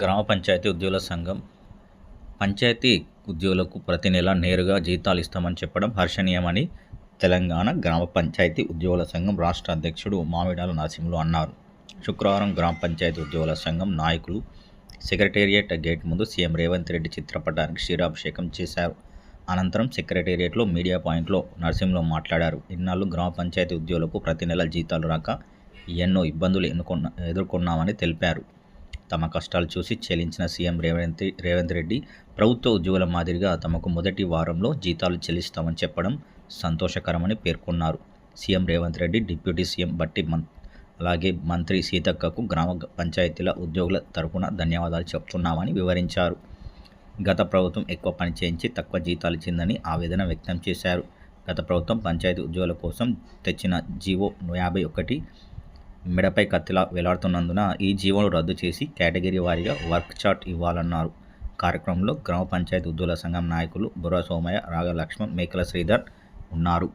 గ్రామ పంచాయతీ ఉద్యోగుల సంఘం పంచాయతీ ఉద్యోగులకు ప్రతి నెల నేరుగా జీతాలు ఇస్తామని చెప్పడం హర్షణీయమని తెలంగాణ గ్రామ పంచాయతీ ఉద్యోగుల సంఘం రాష్ట్ర అధ్యక్షుడు మామిడాల నరసింహులు అన్నారు. శుక్రవారం గ్రామ పంచాయతీ ఉద్యోగుల సంఘం నాయకులు సెక్రటేరియట్ గేట్ ముందు సీఎం రేవంత్ రెడ్డి చిత్రపటానికి క్షీరాభిషేకం చేశారు. అనంతరం సెక్రటేరియట్లో మీడియా పాయింట్లో నరసింహులు మాట్లాడారు. ఇన్నాళ్ళు గ్రామ పంచాయతీ ఉద్యోగులకు ప్రతి నెల జీతాలు రాక ఎన్నో ఇబ్బందులు ఎన్నుకున్న ఎదుర్కొన్నామని తెలిపారు. తమ కష్టాలు చూసి చెల్లించిన సీఎం రేవంత్ రేవంత్ రెడ్డి ప్రభుత్వ ఉద్యోగుల మాదిరిగా తమకు మొదటి వారంలో జీతాలు చెల్లిస్తామని చెప్పడం సంతోషకరమని పేర్కొన్నారు. CM Revanth Reddy deputy CM Bhatti month అలాగే మంత్రి సీతక్కకు గ్రామ పంచాయతీల ఉద్యోగుల తరపున ధన్యవాదాలు చెప్తున్నామని వివరించారు. గత ప్రభుత్వం ఎక్కువ పని చేయించి తక్కువ జీతాలు ఇచ్చిందని ఆవేదన వ్యక్తం చేశారు. గత ప్రభుత్వం పంచాయతీ ఉద్యోగుల కోసం తెచ్చిన జీవో యాభై ఒకటి మెడపై కత్తిలా వేలాడుతున్నందున ఈ జీవోను రద్దు చేసి కేటగిరీ వారీగా వర్క్ చార్ట్ ఇవ్వాలన్నారు. కార్యక్రమంలో గ్రామ పంచాయతీ ఉద్యోగుల సంఘం నాయకులు బుర్ర సోమయ్య రాగ లక్ష్మణ్ మేకల శ్రీధర్ ఉన్నారు.